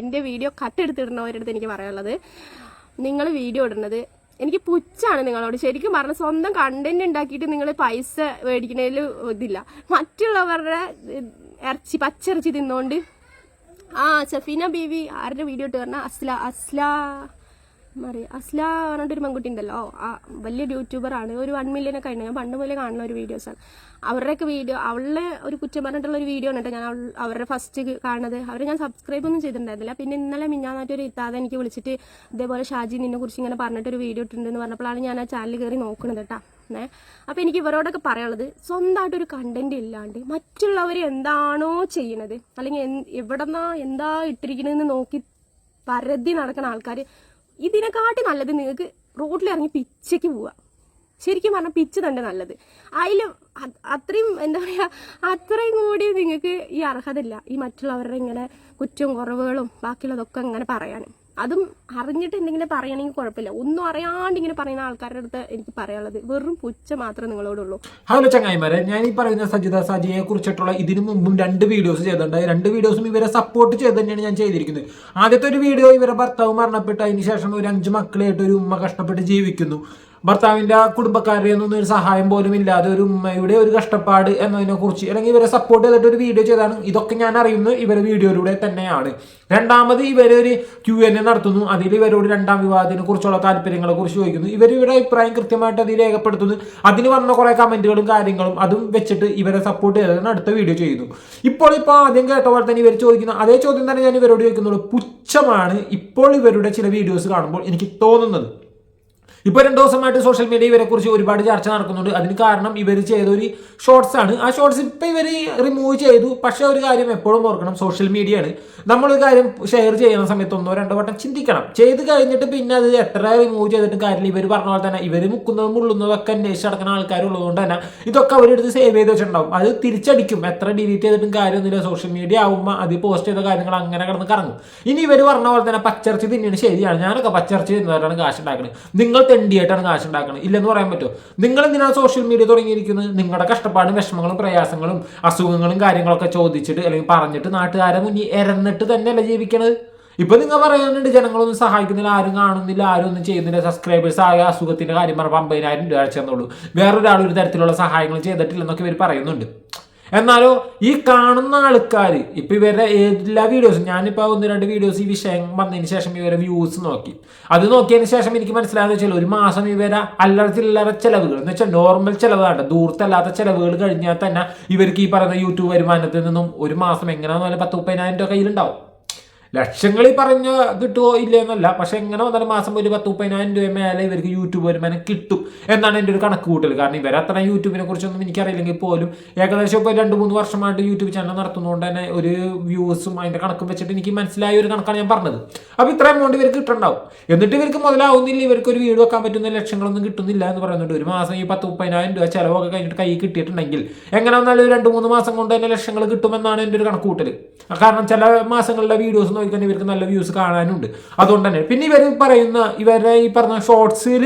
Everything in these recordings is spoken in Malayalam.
എന്റെ വീഡിയോ കട്ടെടുത്തിടുന്നവരടുത്ത് എനിക്ക് പറയാനുള്ളത്. നിങ്ങൾ വീഡിയോ ഇടുന്നത് എനിക്ക് പുച്ഛാണ് നിങ്ങളോട്. ശരിക്കും പറഞ്ഞ സ്വന്തം കണ്ടന്റ് ഉണ്ടാക്കിയിട്ട് നിങ്ങൾ പൈസ മേടിക്കുന്നതിൽ ഇതില്ല. മറ്റുള്ളവരുടെ ഇറച്ചി പച്ചിറച്ചി തിന്നുകൊണ്ട് ആ സഫീന ബീവി ആരുടെ വീഡിയോ ഇട്ട് പറഞ്ഞാൽ അസ്ല അസ്ല മറി അസ്ല പറഞ്ഞിട്ടൊരു പെൺകുട്ടി ഉണ്ടല്ലോ ആ വലിയ യൂട്യൂബറാണ് ഒരു വൺ മില്യൺ ഒക്കെ ഉണ്ട് ഞാൻ പണ്ട് മുതലേ കാണുന്ന ഒരു വീഡിയോസാണ് അവരുടെയൊക്കെ വീഡിയോ അവളുടെ ഒരു കുറ്റം പറഞ്ഞിട്ടുള്ള ഒരു വീഡിയോ ആണ് കേട്ടോ ഞാൻ അവരുടെ ഫസ്റ്റ് കാണുന്നത്. അവരെ ഞാൻ സബ്സ്ക്രൈബ് ഒന്നും ചെയ്തിട്ടുണ്ടായിരുന്നില്ല. പിന്നെ ഇന്നലെ മിഞ്ഞാന്നായിട്ട് ഒരു ഇത്താതെ എനിക്ക് വിളിച്ചിട്ട് ഇതേപോലെ ഷാജി നിന്നെ കുറിച്ച് ഇങ്ങനെ പറഞ്ഞിട്ടൊരു വീഡിയോ ഇട്ടിട്ടുണ്ടെന്ന് പറഞ്ഞപ്പോഴാണ് ഞാൻ ആ ചാനൽ കയറി നോക്കുന്നത് കേട്ടോ. ഏ അപ്പോൾ എനിക്ക് ഇവരോടൊക്കെ പറയാനുള്ളത് സ്വന്തമായിട്ടൊരു കണ്ടന്റ് ഇല്ലാണ്ട് മറ്റുള്ളവർ എന്താണോ ചെയ്യണത് അല്ലെങ്കിൽ എവിടെന്നാ എന്താ ഇട്ടിരിക്കണതെന്ന് നോക്കി പരതി നടക്കുന്ന ആൾക്കാർ ഇതിനെക്കാട്ടി നല്ലത് നിങ്ങൾക്ക് റോഡിൽ ഇറങ്ങി പിച്ചയ്ക്ക് പോവുക. ശരിക്കും പറഞ്ഞാൽ പിച്ച് തന്നെ നല്ലത്. അതിൽ അത്രയും എന്താ പറയുക അത്രയും കൂടി നിങ്ങൾക്ക് ഈ അർഹതയില്ല ഈ മറ്റുള്ളവരുടെ ഇങ്ങനെ കുറ്റവും കുറവുകളും ബാക്കിയുള്ളതൊക്കെ ഇങ്ങനെ പറയാൻ. അതും അറിഞ്ഞിട്ട് എന്തെങ്കിലും പറയണമെങ്കിൽ കുഴപ്പമില്ല. ഒന്നും അറിയാണ്ട് ഇങ്ങനെ പറയുന്ന ആൾക്കാരുടെ അടുത്ത് എനിക്ക് പറയാനുള്ളത് വെറും പുച്ച മാത്രമേ നിങ്ങളോടുള്ളൂ. ഹലോ ചങ്ങായിമാരെ ഞാൻ ഈ പറയുന്ന സജിത സജിയെ കുറിച്ചിട്ടുള്ള ഇതിനു മുമ്പും രണ്ട് വീഡിയോസ് ചെയ്തിട്ടുണ്ട് രണ്ട് വീഡിയോസും ഇവരെ സപ്പോർട്ട് ചെയ്ത് തന്നെയാണ് ഞാൻ ചെയ്തിരിക്കുന്നത്. ആദ്യത്തെ ഒരു വീഡിയോ ഇവരെ ഭർത്താവ് മരണപ്പെട്ട് അതിന് ശേഷം ഒരു അഞ്ച് മക്കളായിട്ട് ഒരു ഉമ്മ കഷ്ടപ്പെട്ട് ജീവിക്കുന്നു. ഭർത്താവിന്റെ കുടുംബക്കാരുടെ ഒന്നും ഒരു സഹായം പോലും ഇല്ലാതെ ഒരു ഉമ്മയുടെ ഒരു കഷ്ടപ്പാട് എന്നതിനെ കുറിച്ച് അല്ലെങ്കിൽ ഇവരെ സപ്പോർട്ട് ചെയ്തിട്ട് ഒരു വീഡിയോ ചെയ്താണ്. ഇതൊക്കെ ഞാൻ അറിയുന്നത് ഇവരെ വീഡിയോയിലൂടെ തന്നെയാണ്. രണ്ടാമത് ഇവരൊരു ക്യു എൻ എ നടത്തുന്നു. അതിൽ ഇവരോട് രണ്ടാം വിവാഹത്തിനെ കുറിച്ചുള്ള താല്പര്യങ്ങളെ കുറിച്ച് ചോദിക്കുന്നു. ഇവർ ഇവരുടെ അഭിപ്രായം കൃത്യമായിട്ട് അതിൽ രേഖപ്പെടുത്തുന്നു. അതിന് വന്ന കുറേ കമന്റുകളും കാര്യങ്ങളും അതും വെച്ചിട്ട് ഇവരെ സപ്പോർട്ട് ചെയ്തതാണ് അടുത്ത വീഡിയോ ചെയ്യുന്നു. ഇപ്പോൾ ഇപ്പോൾ ആദ്യം കേട്ട പോലെ തന്നെ ഇവർ ചോദിക്കുന്ന. അതേ ചോദ്യം തന്നെ ഞാൻ ഇവരോട് ചോദിക്കുന്നുള്ളൂ. പുച്ഛമാണ് ഇപ്പോൾ ഇവരുടെ ചില വീഡിയോസ് കാണുമ്പോൾ എനിക്ക് തോന്നുന്നത്. ഇപ്പൊ രണ്ടു ദിവസമായിട്ട് സോഷ്യൽ മീഡിയ ഇവരെക്കുറിച്ച് ഒരുപാട് ചർച്ച നടക്കുന്നുണ്ട്. അതിന് കാരണം ഇവർ ചെയ്ത ഒരു ഷോർട്സ് ആണ്. ആ ഷോർട്സ് ഇപ്പൊ ഇവർ റിമൂവ് ചെയ്തു. പക്ഷേ ഒരു കാര്യം എപ്പോഴും ഓർക്കണം സോഷ്യൽ മീഡിയയാണ് നമ്മളൊരു കാര്യം ഷെയർ ചെയ്യുന്ന സമയത്ത് ഒന്നോ രണ്ടോ വട്ടം ചിന്തിക്കണം. ചെയ്ത് കഴിഞ്ഞിട്ട് പിന്നെ അത് എത്ര റിമൂവ് ചെയ്തിട്ട് കാര്യമില്ല. ഇവർ പറഞ്ഞ പോലെ തന്നെ ഇവർ മുക്കുന്നതും മുള്ളുന്നതും ഒക്കെ അന്വേഷിച്ച് നടക്കുന്ന ആൾക്കാരുള്ളതുകൊണ്ട് തന്നെ ഇതൊക്കെ അവരെടുത്ത് സേവ് ചെയ്ത് വെച്ചിട്ടുണ്ടാവും. അത് തിരിച്ചടിക്കും. എത്ര ഡിലീറ്റ് ചെയ്തിട്ടും കാര്യമൊന്നുമില്ല. സോഷ്യൽ മീഡിയ ആവുമ്പോൾ അത് പോസ്റ്റ് ചെയ്ത കാര്യങ്ങൾ അങ്ങനെ കിടന്ന് കറങ്ങും. ഇനി ഇവർ പറഞ്ഞ പോലെ തന്നെ പച്ചർച്ചി തിന്നിയാണ് ശരിയാണ്. ഞാനൊക്കെ പച്ചർച്ചി തിന്നവരാണ് കാശ് ഉണ്ടാക്കുന്നത് നിങ്ങൾ തെണ്ടിയായിട്ടാണ് കാശ് ഉണ്ടാക്കുന്നത് ഇല്ലെന്ന് പറയാൻ പറ്റുമോ നിങ്ങൾ എന്തിനാണ് സോഷ്യൽ മീഡിയ തുടങ്ങിയിരിക്കുന്നത്? നിങ്ങളുടെ കഷ്ടപ്പാടും വിഷമങ്ങളും പ്രയാസങ്ങളും അസുഖങ്ങളും കാര്യങ്ങളൊക്കെ ചോദിച്ചിട്ട് അല്ലെങ്കിൽ പറഞ്ഞിട്ട് നാട്ടുകാരെ മുന്നിൽ ഇരന്നിട്ട് തന്നെയല്ല ജീവിക്കണത്? ഇപ്പൊ നിങ്ങൾ പറയുന്നുണ്ട് ജനങ്ങളൊന്നും സഹായിക്കുന്നില്ല ആരും കാണുന്നില്ല ആരും ഒന്നും ചെയ്യുന്നില്ല. സബ്സ്ക്രൈബേഴ്സ് ആയ അസുഖത്തിന്റെ കാര്യം പറഞ്ഞപ്പോൾ അമ്പതിനായിരം രൂപ അയച്ചെന്നുള്ളൂ വേറൊരാൾ ഒരു തരത്തിലുള്ള സഹായങ്ങൾ ചെയ്തിട്ടില്ലെന്നൊക്കെ ഇവർ പറയുന്നുണ്ട്. എന്നാലോ ഈ കാണുന്ന ആൾക്കാർ ഇപ്പം ഇവരുടെ എല്ലാ വീഡിയോസും ഞാനിപ്പോൾ ഒന്ന് രണ്ട് വീഡിയോസ് ഈ വിഷയം വന്നതിന് ശേഷം ഇവരെ വ്യൂസ് നോക്കി. അത് നോക്കിയതിന് ശേഷം എനിക്ക് മനസ്സിലായെന്ന് വെച്ചാൽ ഒരു മാസം ഇവരെ അല്ലറ ചില്ലറ ചെലവുകൾ. എന്ന് വെച്ചാൽ നോർമൽ ചിലവാണ്. ദൂരത്തല്ലാത്ത ചിലവുകൾ കഴിഞ്ഞാൽ തന്നെ ഇവർക്ക് ഈ പറയുന്ന യൂട്യൂബ് വരുമാനത്തിൽ നിന്നും ഒരു മാസം എങ്ങനെയാണെന്ന് പത്ത് മുപ്പതിനായിരം രൂപ കയ്യിലുണ്ടാവും. ലക്ഷങ്ങൾ ഈ പറഞ്ഞ കിട്ടുമോ ഇല്ല എന്നല്ല. പക്ഷെ എങ്ങനെ വന്നാലും മാസം ഒരു പത്ത് മുപ്പതിനായിരം രൂപ മേലെ ഇവർക്ക് യൂട്യൂബ് വരുമാനം കിട്ടും എന്നാണ് എന്റെ ഒരു കണക്ക് കൂട്ടൽ കാരണം ഇവർ അത്ര യൂട്യൂബിനെ കുറിച്ചൊന്നും എനിക്കറിയില്ലെങ്കിൽ പോലും ഏകദേശം ഇപ്പോൾ രണ്ട് മൂന്ന് വർഷമായിട്ട് യൂട്യൂബ് ചാനൽ നടത്തുന്നതുകൊണ്ട് തന്നെ ഒരു വ്യൂസും അതിന്റെ കണക്കും വെച്ചിട്ട് എനിക്ക് മനസ്സിലായ ഒരു കണക്കാണ് ഞാൻ പറഞ്ഞത്. അപ്പോൾ ഇത്ര എമൗണ്ട് ഇവർക്ക് കിട്ടുന്നുണ്ടാവും എന്നിട്ട് ഇവർക്ക് മുതലാവുന്നില്ല. ഇവർക്ക് ഒരു വീട് വെക്കാൻ പറ്റുന്ന ലക്ഷങ്ങളൊന്നും കിട്ടുന്നില്ല എന്ന് പറയുന്നുണ്ട്. ഒരു മാസം ഈ പത്ത് മുപ്പതിനായിരം രൂപ ചിലവൊക്കെ കഴിഞ്ഞിട്ട് കൈ കിട്ടിയിട്ടുണ്ടെങ്കിൽ എങ്ങനെ വന്നാലും രണ്ട് മൂന്ന് മാസം കൊണ്ട് തന്നെ ലക്ഷങ്ങൾ കിട്ടുമെന്നാണ് എന്റെ ഒരു കണക്ക് കൂട്ടൽ കാരണം ചില മാസങ്ങളിലെ വീഡിയോസ് നോക്കിക്കാൻ ഇവർക്ക് നല്ല വ്യൂസ് കാണാനുണ്ട്. അതുകൊണ്ട് തന്നെ പിന്നെ ഇവർ പറയുന്ന ഇവരുടെ ഈ പറഞ്ഞ ഷോർട്സിൽ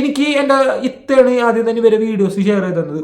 എനിക്ക് എന്റെ ഇത്തയാണ് ആദ്യം തന്നെ ഇവരെ വീഡിയോസ് ഷെയർ ചെയ്ത് തന്നത്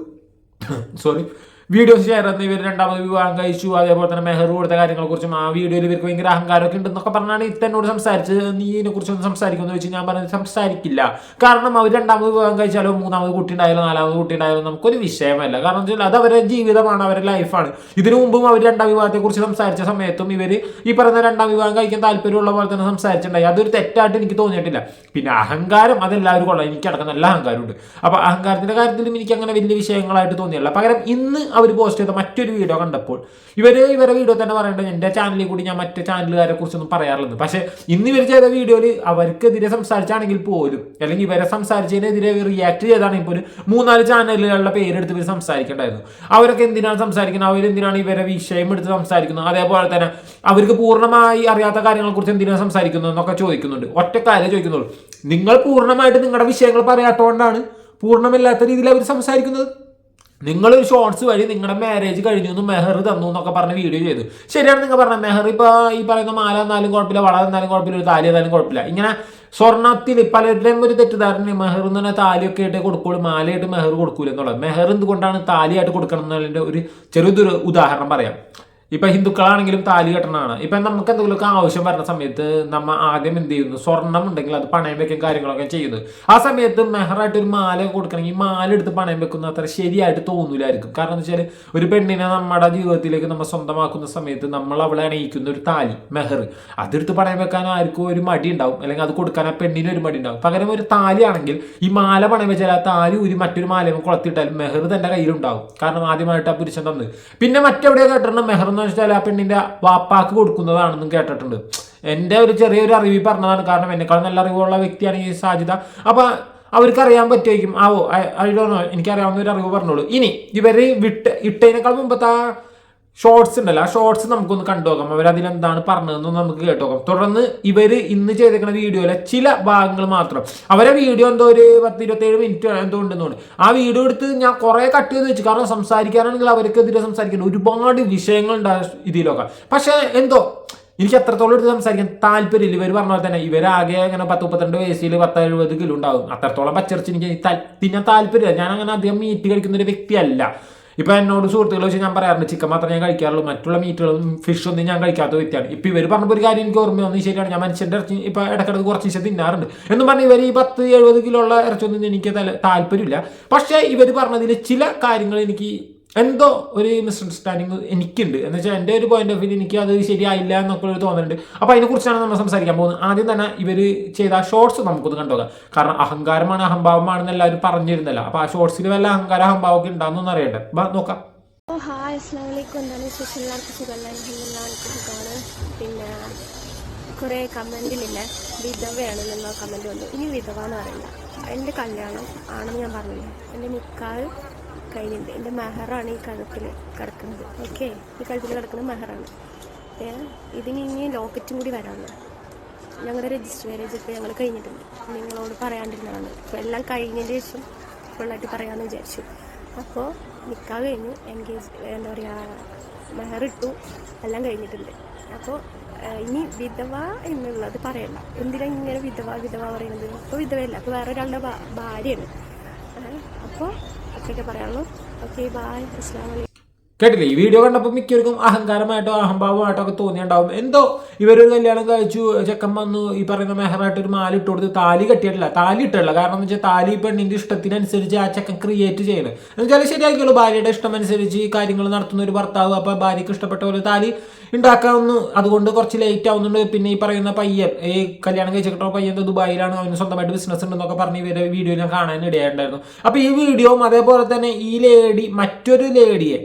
സോറി വീഡിയോസ് ഷെയർ ചെയ്യുന്ന ഇവർ രണ്ടാമത് വിവാഹം കഴിച്ചു. അതേപോലെ തന്നെ മെഹർ കൊടുത്ത കാര്യങ്ങളെ കുറിച്ചും ആ വീഡിയോയിൽ ഇവർക്ക് ഭയങ്കര അഹങ്കാരമൊക്കെ ഉണ്ടെന്നൊക്കെ പറഞ്ഞാണ് ഇത്തന്നോട് സംസാരിച്ചത്. നീ ഇതിനെ കുറിച്ചൊന്നും സംസാരിക്കുമെന്ന് വെച്ച് ഞാൻ പറഞ്ഞത് സംസാരിക്കില്ല. കാരണം അവർ രണ്ടാമത് വിവാഹം കഴിച്ചാലോ മൂന്നാമത് കുട്ടി ഉണ്ടായാലോ നാലാമത് കുട്ടി ഉണ്ടായാലോ നമുക്കൊരു വിഷയമല്ല. കാരണം വെച്ചാൽ അത് അവരുടെ ജീവിതമാണ് അവരുടെ ലൈഫാണ്. ഇതിനു മുമ്പും അവർ രണ്ടാം വിവാഹത്തെ കുറിച്ച് സംസാരിച്ച സമയത്തും ഇവർ ഈ പറയുന്ന രണ്ടാം വിവാഹം കഴിക്കാൻ താല്പര്യമുള്ള പോലെ തന്നെ സംസാരിച്ചിട്ടുണ്ടായി. അതൊരു തെറ്റായിട്ട് എനിക്ക് തോന്നിയിട്ടില്ല. പിന്നെ അഹങ്കാരം അതെല്ലാവരും കൊള്ളാം. എനിക്ക് അടക്കം നല്ല അഹങ്കാരമുണ്ട്. അപ്പോൾ അഹങ്കാരത്തിന്റെ കാര്യത്തിലും എനിക്ക് അങ്ങനെ വലിയ വിഷയങ്ങളായിട്ട് തോന്നിയില്ല പകരം ഇന്ന് അവർ പോസ്റ്റ് ചെയ്ത മറ്റൊരു വീഡിയോ കണ്ടപ്പോൾ ഇവർ ഇവരെ വീഡിയോ തന്നെ പറയേണ്ടത് എന്റെ ചാനലിൽ കൂടി ഞാൻ മറ്റു ചാനലുകാരെ കുറിച്ചൊന്നും പറയാറുള്ളത് പക്ഷേ ഇന്ന് ഇവർ ചെയ്ത വീഡിയോയിൽ അവർക്കെതിരെ സംസാരിച്ചാണെങ്കിൽ പോലും അല്ലെങ്കിൽ ഇവരെ സംസാരിച്ചതിനെതിരെ റിയാക്ട് ചെയ്താണെങ്കിൽ പോലും മൂന്നാൽ ചാനലുകളുടെ പേരെടുത്ത് ഇവർ സംസാരിക്കേണ്ടായിരുന്നു. അവരൊക്കെ എന്തിനാണ് സംസാരിക്കുന്നത്? അവരെന്തിനാണ് ഇവരെ വിഷയം എടുത്ത് സംസാരിക്കുന്നത്? അതേപോലെ തന്നെ അവർക്ക് പൂർണമായി അറിയാത്ത കാര്യങ്ങളെക്കുറിച്ച് എന്തിനാണ് സംസാരിക്കുന്നത് എന്നൊക്കെ ചോദിക്കുന്നുണ്ട്. ഒറ്റ കാര്യം ചോദിക്കുന്നുള്ളൂ. നിങ്ങൾ പൂർണമായിട്ട് നിങ്ങളുടെ വിഷയങ്ങൾ പറയാത്തതുകൊണ്ടാണ് പൂർണമില്ലാത്ത രീതിയിൽ അവർ സംസാരിക്കുന്നത്? നിങ്ങളൊരു ഷോർട്സ് വഴി നിങ്ങളുടെ മാരേജ് കഴിഞ്ഞു എന്ന് മെഹർ തന്നു എന്നൊക്കെ പറഞ്ഞ വീഡിയോ ചെയ്തു. ശരിയാണ് നിങ്ങൾ പറഞ്ഞത്. മെഹർ ഇപ്പോൾ ഈ പറയുന്ന മാല എന്നാലും കുഴപ്പമില്ല വള എന്നാലും കുഴപ്പമില്ല ഒരു താലി എന്നാലും കുഴപ്പമില്ല. ഇങ്ങനെ സ്വർണത്തിൽ പലരുടെയും ഒരു തെറ്റിദ്ധാരണ മെഹർ എന്ന് പറഞ്ഞാൽ താലിയൊക്കെ ആയിട്ട് കൊടുക്കുള്ളൂ മാലയായിട്ട് മെഹർ കൊടുക്കൂല എന്നുള്ളത്. മെഹർ എന്തുകൊണ്ടാണ് താലിയായിട്ട് കൊടുക്കണം എന്നുള്ളതിന്റെ ഒരു ചെറിയൊരു ഉദാഹരണം പറയാം. ഇപ്പൊ ഹിന്ദുക്കളാണെങ്കിലും താലി കെട്ടണമാണ് ഇപ്പൊ നമുക്ക് എന്തെങ്കിലുമൊക്കെ ആവശ്യം വരുന്ന സമയത്ത് നമ്മ ആദ്യം എന്ത് ചെയ്യുന്നു? സ്വർണം ഉണ്ടെങ്കിൽ അത് പണയം വെക്കും കാര്യങ്ങളൊക്കെ ചെയ്യുന്നത് ആ സമയത്ത് മെഹറായിട്ട് ഒരു മാല കൊടുക്കണമെങ്കിൽ മാല എടുത്ത് പണയം വെക്കുന്ന അത്ര ശരിയായിട്ട് തോന്നൂലായിരിക്കും. കാരണം എന്ന് വെച്ചാൽ ഒരു പെണ്ണിനെ നമ്മുടെ ജീവിതത്തിലേക്ക് നമ്മൾ സ്വന്തമാക്കുന്ന സമയത്ത് നമ്മൾ അവളെ അണിയിക്കുന്ന ഒരു താലി മെഹർ അതെടുത്ത് പണയം വെക്കാൻ ആർക്കും ഒരു മടി ഉണ്ടാവും. അല്ലെങ്കിൽ അത് കൊടുക്കാൻ ആ പെണ്ണിന് ഒരു മടി ഉണ്ടാവും. പകരം ഒരു താലി ആണെങ്കിൽ ഈ മാല പണയം വെച്ചാൽ ആ താലി ഒരു മറ്റൊരു മാലയും കുളത്തിട്ടാലും മെഹർ തന്റെ കയ്യിലുണ്ടാവും. കാരണം ആദ്യമായിട്ട് ആ പുരുഷൻ തന്നത്. പിന്നെ മറ്റെവിടെയോ കേട്ടിട്ടുണ്ട് മെഹർ എന്ന് വെച്ചാൽ ആ പെണ്ണിന്റെ വാപ്പാക്ക് കൊടുക്കുന്നതാണെന്നും കേട്ടിട്ടുണ്ട്. എന്റെ ഒരു ചെറിയൊരു അറിവ് പറഞ്ഞതാണ്. കാരണം എന്നെക്കാൾ നല്ല അറിവുള്ള വ്യക്തിയാണ് ഈ സാധ്യത അപ്പോൾ അവർക്ക് അറിയാൻ പറ്റുമായിരിക്കും. ആവോ അറിയണോ എനിക്കറിയാവുന്ന ഒരു അറിവ് പറഞ്ഞോളൂ. ഇനി ഇവർ വിട്ട് ഇട്ടതിനേക്കാൾ മുമ്പത്തെ ഷോർട്സ് ഉണ്ടല്ലോ. ആ ഷോർട്സ് നമുക്കൊന്ന് കണ്ടു നോക്കാം അവർ അതിലെന്താണ് പറഞ്ഞതെന്ന് നമുക്ക് കേട്ടു നോക്കാം തുടർന്ന് ഇവർ ഇന്ന് ചെയ്തേക്കുന്ന വീഡിയോയിലെ ചില ഭാഗങ്ങൾ മാത്രം. അവരെ വീഡിയോ എന്തോ ഒരു പത്ത് ഇരുപത്തേഴ് മിനിറ്റ് എന്തോ ഉണ്ടെന്ന് തോന്നുന്നു ആ വീഡിയോ എടുത്ത് ഞാൻ കുറേ കട്ട് ചെയ്ത് വെച്ചു. കാരണം സംസാരിക്കാനാണെങ്കിൽ അവർക്കെതിരെ സംസാരിക്കുന്നത് ഒരുപാട് വിഷയങ്ങൾ ഉണ്ട് ഇതിലൊക്കെ. പക്ഷേ എന്തോ എനിക്ക് അത്രത്തോളം എടുത്ത് സംസാരിക്കാൻ താല്പര്യമില്ല. ഇവർ പറഞ്ഞ പോലെ തന്നെ ഇവരാകെ അങ്ങനെ പത്ത് മുപ്പത്തിരണ്ട് വയസ്സിൽ പത്ത് എഴുപത് കിലോ ഉണ്ടാകും അത്രത്തോളം പച്ചറിച്ച് എനിക്ക് തിന്നാൻ താല്പര്യമില്ല. ഞാൻ അങ്ങനെ അധികം മീറ്റ് കഴിക്കുന്ന ഒരു വ്യക്തിയല്ല. ഇപ്പൊ എന്നോട് സുഹൃത്തുക്കൾ വെച്ച് ഞാൻ പറയാറുണ്ട് ചിക്കൻ മാത്രമേ ഞാൻ കഴിക്കാറുള്ളൂ മറ്റുള്ള മീറ്റുകളും ഫിഷ് ഒന്നും ഞാൻ കഴിക്കാത്ത വ്യക്തിയാണ് ഇപ്പൊ ഇവർ പറഞ്ഞപ്പോൾ ഒരു കാര്യം എനിക്ക് ഓർമ്മ ഒന്നും ശരിയാണ്. ഞാൻ മനുഷ്യന്റെ ഇറച്ചി ഇപ്പോൾ ഇടക്കിടക്ക് കുറച്ച് ദിവസം തിന്നാറുണ്ട്. എന്ന് പറഞ്ഞ് ഇവർ ഈ പത്ത് എഴുപത് കിലോ ഉള്ള ഇറച്ചൊന്നും എനിക്ക് തല- താല്പര്യമില്ല. പക്ഷേ ഇവർ പറഞ്ഞതിൽ ചില കാര്യങ്ങൾ എനിക്ക് എന്തോ ഒരു മിസ്അണ്ടർസ്റ്റാൻഡിങ് എനിക്കുണ്ട്. എന്ന് വെച്ചാൽ എന്റെ ഒരു പോയിന്റ് ഓഫ് വ്യൂ എനിക്ക് അത് ശരിയായില്ല എന്നൊക്കെ ഒരു തോന്നുന്നുണ്ട് അപ്പോൾ അതിനെക്കുറിച്ചാണ് നമ്മൾ സംസാരിക്കാൻ പോകുന്നത്. ആദ്യം തന്നെ ഇവർ ചെയ്ത ഷോർട്സ് നമുക്കൊന്ന് കണ്ടുപോകാം കാരണം അഹങ്കാരമാണ് അഹംഭാവമാണെന്ന് എല്ലാവരും പറഞ്ഞിരുന്നല്ലോ. അപ്പോൾ ആ ഷോർട്സിൽ വല്ല അഹങ്കാര അഹംഭാവമൊക്കെ ഒക്കെ അറിയണ്ടേ? നോക്കാം. ഓ ഹായ് അസ്സാം വലൈക്കും എന്താണ് വിശേഷം എല്ലാവർക്കും സുഖമല്ല എല്ലാവർക്കും സുഖമാണ്. പിന്നെ കുറേ കമന്റിലില്ല വിധവയാണ് എന്നുള്ള കമന്റ് വന്നു. ഇനി വിധവ എന്ന് പറയില്ല എന്റെ കല്യാണം ആണെന്ന് ഞാൻ പറഞ്ഞില്ല? എന്റെ നിക്കാഹ് കഴിഞ്ഞിട്ടുണ്ട്. എന്റെ മെഹറാണ് ഈ കഴുത്തിൽ കിടക്കുന്നത്. ഓക്കെ ഈ കഴുത്തിൽ കിടക്കുന്നത് മെഹറാണ്. ഇതിന് ഇനി ലോക്കറ്റും കൂടി വരാനുണ്ട് ഞങ്ങളുടെ രജിസ്റ്റർ മാരേജ് ഇപ്പോൾ ഞങ്ങൾ കഴിഞ്ഞിട്ടുണ്ട്. നിങ്ങളോട് പറയാണ്ടിരുന്നതാണ്. അപ്പോൾ എല്ലാം കഴിഞ്ഞതിന് ശേഷം ഫുള്ളായിട്ട് പറയാമെന്ന് വിചാരിച്ചു. അപ്പോൾ നിൽക്കാൻ കഴിഞ്ഞു എൻഗേജ് എന്താ പറയുക മെഹറിട്ടു എല്ലാം കഴിഞ്ഞിട്ടുണ്ട്. അപ്പോൾ ഇനി വിധവ എന്നുള്ളത് പറയണ്ട. എന്തിനാ ഇങ്ങനെ വിധവ വിധവ പറയുന്നത്? അപ്പോൾ വിധവയല്ല. അപ്പോൾ വേറെ ഒരാളുടെ ഭാര്യയാണ്. അപ്പോൾ അത്രയൊക്കെ പറയാനുള്ളൂ. ഓക്കെ ബായ് അസ്സാം വലൈക്കും കേട്ടില്ലേ? ഈ വീഡിയോ കണ്ടപ്പോൾ മിക്കവർക്കും അഹങ്കാരമായിട്ടോ അഹംഭാവമായിട്ടോ ഒക്കെ തോന്നിയുണ്ടാവും എന്തോ ഇവരൊരു കല്യാണം കഴിച്ചു ചെക്കൻ വന്നു ഈ പറയുന്ന മെഹറായിട്ട് ഒരു മാല ഇട്ട് കൊടുത്ത് താലി കെട്ടിയിട്ടില്ല. താലി ഇട്ടില്ല കാരണം എന്ന് വെച്ചാൽ താലി പെണ്ണിന്റെ ഇഷ്ടത്തിനനുസരിച്ച് ആ ചെക്കൻ ക്രിയേറ്റ് ചെയ്യണം. എന്ന് വെച്ചാൽ ശരിയാക്കിയുള്ളൂ ഭാര്യയുടെ ഇഷ്ടം അനുസരിച്ച് ഈ കാര്യങ്ങൾ നടത്തുന്ന ഒരു ഭർത്താവ് അപ്പൊ ഭാര്യക്ക് ഇഷ്ടപ്പെട്ട പോലെ താലി ഉണ്ടാക്കാവുന്നു. അതുകൊണ്ട് കുറച്ച് ലേറ്റ് ആവുന്നുണ്ട്. പിന്നെ ഈ പറയുന്ന പയ്യൻ ഈ കല്യാണം കഴിച്ചിട്ടോ പയ്യൻ ദുബായിലാണ്. അവന് സ്വന്തമായിട്ട് ബിസിനസ് ഉണ്ടെന്നൊക്കെ പറഞ്ഞ് ഇവരെ വീഡിയോ ഞാൻ കാണാൻ ഇടയായിട്ടുണ്ടായിരുന്നു അപ്പൊ ഈ വീഡിയോ അതേപോലെ തന്നെ ഈ ലേഡി മറ്റൊരു ലേഡിയെ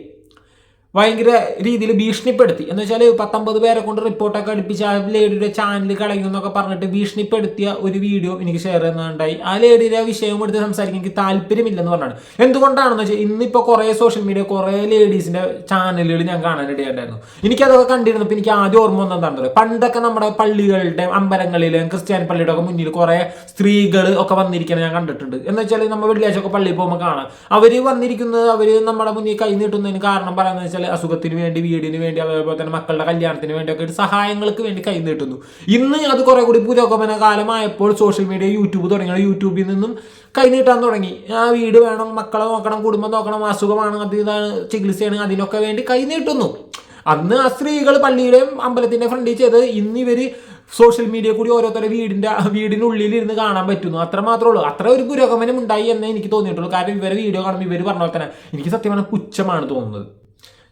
ഭയങ്കര രീതിയിൽ ഭീഷണിപ്പെടുത്തി. എന്ന് വെച്ചാൽ പത്തൊമ്പത് പേരെ കൊണ്ട് റിപ്പോർട്ടൊക്കെ അടുപ്പിച്ച് ആ ലേഡിയുടെ ചാനൽ കളയും എന്നൊക്കെ പറഞ്ഞിട്ട് ഭീഷണിപ്പെടുത്തിയ ഒരു വീഡിയോ എനിക്ക് ഷെയർ ചെയ്യുന്നുണ്ടായി. ആ ലേഡിയുടെ വിഷയം എടുത്ത് സംസാരിക്കാൻ എനിക്ക് താല്പര്യമില്ലെന്ന് പറഞ്ഞാണ്. എന്തുകൊണ്ടാണെന്ന് വെച്ചാൽ ഇന്നിപ്പോൾ കുറേ സോഷ്യൽ മീഡിയ കുറേ ലേഡീസിന്റെ ചാനലുകൾ ഞാൻ കാണാനിടയുണ്ടായിരുന്നു. എനിക്കതൊക്കെ കണ്ടിരുന്നപ്പോൾ എനിക്ക് ആദ്യം ഓർമ്മ ഒന്നും എന്താണെന്ന് പണ്ടൊക്കെ നമ്മുടെ പള്ളികളുടെ അമ്പലങ്ങളിലും ക്രിസ്ത്യൻ പള്ളിയുടെ ഒക്കെ മുന്നിൽ കുറേ സ്ത്രീകൾ ഒക്കെ വന്നിരിക്കുന്നത് ഞാൻ കണ്ടിട്ടുണ്ട്. എന്ന് വെച്ചാൽ നമ്മൾ വെള്ളിയാഴ്ച ഒക്കെ പള്ളിയിൽ പോകുമ്പോൾ കാണാം. അവർ വന്നിരിക്കുന്നത് അവർ നമ്മുടെ മുന്നിൽ കൈ നീട്ടുന്നതിന് കാരണം പറയുന്നത് വെച്ചാൽ അസുഖത്തിന് വേണ്ടി വീടിന് വേണ്ടി അതേപോലെ തന്നെ മക്കളുടെ കല്യാണത്തിന് വേണ്ടിയൊക്കെ സഹായങ്ങൾക്ക് വേണ്ടി കൈ നീട്ടുന്നു. ഇന്ന് അത് കുറെ കൂടി പുരോഗമന കാലമായപ്പോൾ സോഷ്യൽ മീഡിയ യൂട്യൂബ് തുടങ്ങിയ യൂട്യൂബിൽ നിന്നും കൈ നീട്ടാൻ തുടങ്ങി. ആ വീട് വേണം മക്കളെ നോക്കണം കുടുംബം നോക്കണം അസുഖമാണ് അത് ഇതാണ് ചികിത്സയാണ് അതിനൊക്കെ വേണ്ടി കൈ നീട്ടുന്നു. അന്ന് ആ സ്ത്രീകൾ പള്ളിയുടെയും അമ്പലത്തിന്റെ ഫ്രണ്ടിൽ ചെയ്ത് ഇന്ന് ഇവർ സോഷ്യൽ മീഡിയ കൂടി ഓരോരുത്തരുടെ വീടിന്റെ വീടിനുള്ളിൽ ഇരുന്ന് കാണാൻ പറ്റുന്നു. അത്ര മാത്രമേ ഉള്ളൂ. അത്ര ഒരു പുരോഗമനം ഉണ്ടായി എന്നേ എനിക്ക് തോന്നിയിട്ടുള്ളൂ. കാരണം ഇവരെ വീഡിയോ കാണുമ്പോൾ ഇവർ പറഞ്ഞ പോലെ തന്നെ എനിക്ക് സത്യമാണ് പുച്ഛമാണ് തോന്നുന്നത്.